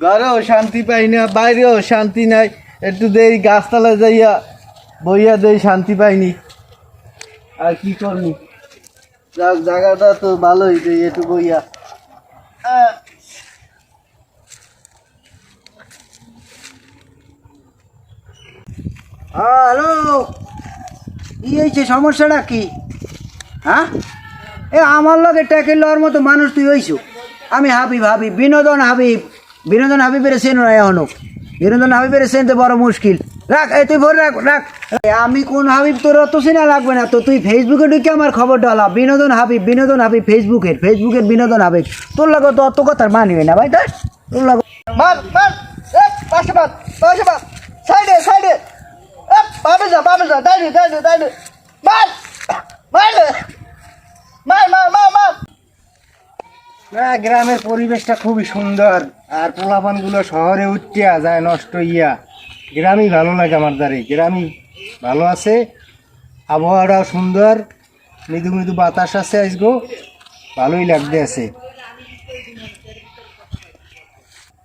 ঘরেও শান্তি পাই না বাইরেও শান্তি নাই। একটু দেই গাছতলা যাইয়া বইয়া দেই শান্তি পাইনি। আর কি করবি? যাক জায়গাটা তো ভালোই যে একটু বইয়া। আহ, হ্যালো। কি হয়েছে সমস্যাটা কি? হ্যাঁ? এ আমার লগে ট্যাকেল লওয়ার মতো মানুষ তুই হইছু? আমি হাবিব হাবিব বিনোদন হাবিব। বিনোদন হাবিবের সেন না এখনও। বিনোদন হাবিবের সেনতে বড় মুশকিল। রাখ, এই তুই ভরে, রাখ রাখ। আমি কোন হাবিব তোর অত সিনা লাগবে না তো, তুই ফেসবুকে ঢুকে আমার খবর ডালা বিনোদন হাবিব বিনোদন হাবিব ফেসবুকের ফেসবুকের বিনোদন হাবিব। তোর লাগে তো অত কথা মানিবে না ভাই তাই তোর লাগে মার মার পাশে মার পাশে মার সাইডে সাইডে বামে যা বামে যা ডাইনে ডাইনে মার মার না গ্রামের পরিবেশটা খুবই সুন্দর। আর পোলাপানগুলো শহরে উঠতে যায় নষ্ট ইয়া গ্রামই ভালো লাগে আমার দ্বারে। গ্রামই ভালো আছে। আবহাওয়াটাও সুন্দর। মৃদু মৃদু বাতাস আছে আজগো। ভালোই লাগতে আছে।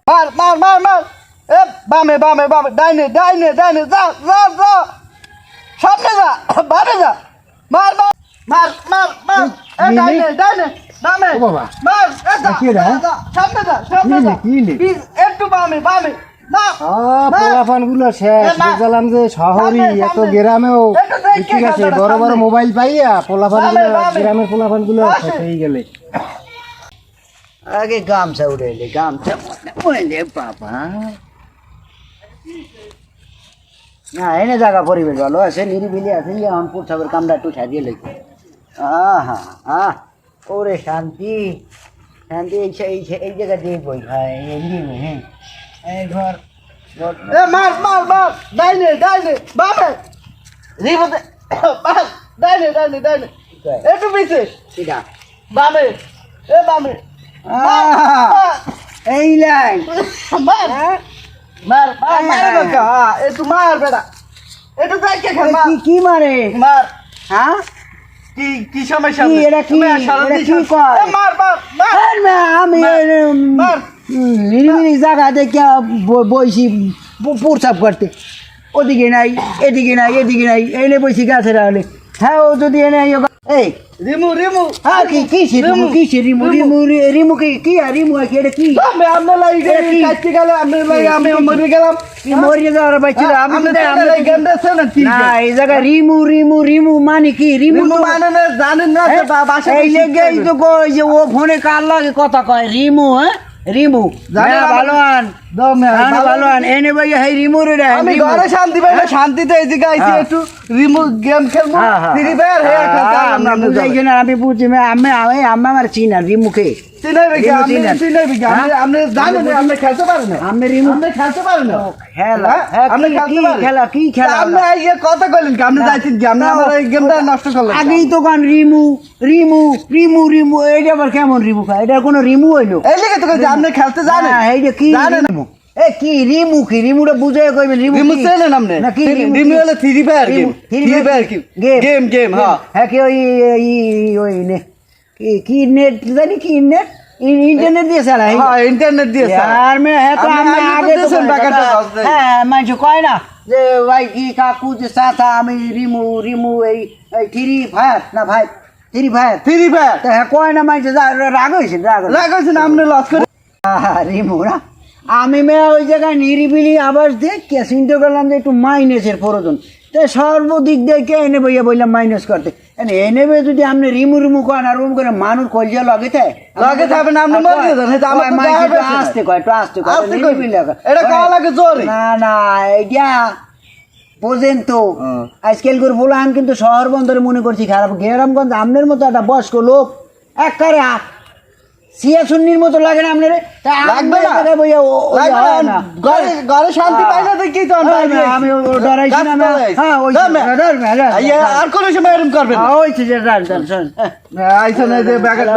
মার মার মার মার। এ বামে বামে বামে। ডাইনে ডাইনে ডাইনে। যা যা যা। সামনে যা বামে যা। মার মার মার মার মার। ডাইনে ডাইনে। বামে বাবা। মার এ যা কি রে, হ্যাঁ? যা, সামনে যা সামনে কি একটু বামে বামে। না পোলাপানগুলো শেষ। বুঝলাম যে শহরই সামনে, এত সামনে। গ্রামেও ঠিক আছে বড় বড় মোবাইল পাইয়া। গ্রামের। শেষ হয়ে গেলে। আগে গামছা গামছা বাবা। না এনে জায়গা পরিবেশ ভালো আছে নিরিবিলি আছে ইয়ে এখন পুরসাবের কামটা একটু সাজিয়ে আহা আহ। ওরে শান্তি শান্তি এই এই এই জায়গা দিয়ে বই ভাই এই দিবে হ্যাঁ এই ঘর ঘর- এ মার মার মার ডাইনে ডাইনে বামে রিবতে মার ডাইনে ডাইনে ডাইনে একটু পিছে কিটা? বামে এ বামে মার, আহা, মার, এই লাইন মার মার মার মার বাকা একটু মার বেটা একটু দেখে খা মার কি কি কি সমস্যা কি, কয়? মার মার আমি নিরিবিলি জায়গা দেখে বইছি প্রসাব করতে। ওদিকে নাই এদিকে নাই এদিকে নাই এনে বইছি গাছের হলে হ্যাঁ ও যদি এনে এই রিমু রিমু। হ্যাঁ কি কি সে রিমু কি সে রিমু? রিমু। রিমু কি কি আর রিমু আর কি? কি? আমি আপনার লাগি কি? কাটতে গেলে আমি লাগি আমি মরে গেলাম। কি মরিয়ে যাওয়ার পাইছিল আমি আপনি তো তো আমি লাগি তো- গেম দেখছেন না এই জায়গা রিমু রিমু রিমু মানে কি? রিমু মানে না জানেন না যে বা- বাসা এই লেগেই তো কই যে ও ফোনে কার লাগে কথা কয়? রিমু হ্যাঁ? রিমু। জানেন হ্যাঁ, আমার- ভালো আন দাও মেয়ে, হ্যাঁ, ভালো ভালো এনে ভাই হেই রিমু রে আমি। ঘরে শান্তি পাই না শান্তিতে এদিকে আইছি হ্যাঁ। একটু। রিমোট গেম খেলব? হ্যাঁ, হ্যাঁ, ফ্রি ফায়ার হ্যাঁ হ্যাঁ, খেলতে হ্যাঁ, আমরা আমি বুঝাই না আমি বুঝি আমি আমি আমি আমার চিনা রিমুকে। চিনাই বিঘা রিমু আপনি চিনেন। চিনাই বিঘা আপনি হ্যাঁ? আপনি জানেন না, আপনি খেলতে পারেন না। আপনি রিমু আপনি খেলতে পারেন না। খেলা। হ্যাঁ? হ্যাঁ, আপনি কি- খেলতে খেলা আপনি আইয়ে কথা কি? আপনি যাইতেন কি? আপনি না, গেমটা নষ্ট করলেন আগেই তো গান রিমু রিমু রিমু রিমু এইটা আবার কেমন রিমু এটা কোনো রিমু হইল? এই লেগে তো আপনি খেলতে জানেন। হ্যাঁ, এইটা কি জানেন রিমু? এ কি রিমু কি রিমুটা বুঝে কইবেন রিমু রিমু সেলে নামনে নাকি রিমু হলো free fire game free fire কি গেম গেম হ্যাঁ। হ্যাঁ কি ওই ওই নে। কি কি নেট জানি কি নেট ইন্টারনেট দিয়ে সারা হ্যাঁ ইন্টারনেট দিয়ে সারা আর মে হ্যাঁ তো আমি আগে তো টাকাটা হ্যাঁ মানে কয় না? যে ভাই কি কাকু যে সাথা আমি রিমু রিমু এই থ্রি ফায়ার না ভাই থ্রি ফায়ার থ্রি ফায়ার হ্যাঁ কয় না মানে রাগ হয়েছে রাগ রাগ হয়েছে না আপনি লস করে। রিমু না? আমি মেয়ে ওই জায়গায় নিরিবিলি আবার দেখে চিন্তা করলাম যে একটু মাইনাসের প্রয়োজন তো সর্বদিক দেখে এনে বইয়া বললাম মাইনাস করতে এনে বে যদি আপনি রিমু রিমু করেন আর করে মানুষ কলজা লগে থাকে লগে থাকবে না, আপনি মরে আমার তো। আসতে কয় একটু আসতে কয় আসতে কই। এটা কওয়া লাগে জোরে। না না এইটা বোঝেন তো হুম। আজকাল করে বলান কিন্তু শহর বন্দরে মনে করছি খারাপ গ্রামগঞ্জ আপনার মতো একটা বয়স্ক লোক একবারে সিয়া সুন্নির মতো লাগে না আপনার? লাগবে না। ঘরে ঘরে শান্তি পাই না দেখি তো আমি বাইরে হ্যাঁ, না, হ্যাঁ, ওই আর কোনো সময় এরকম করবেন ওই যে। হ্যাঁ, আইসা না যে ব্যাগের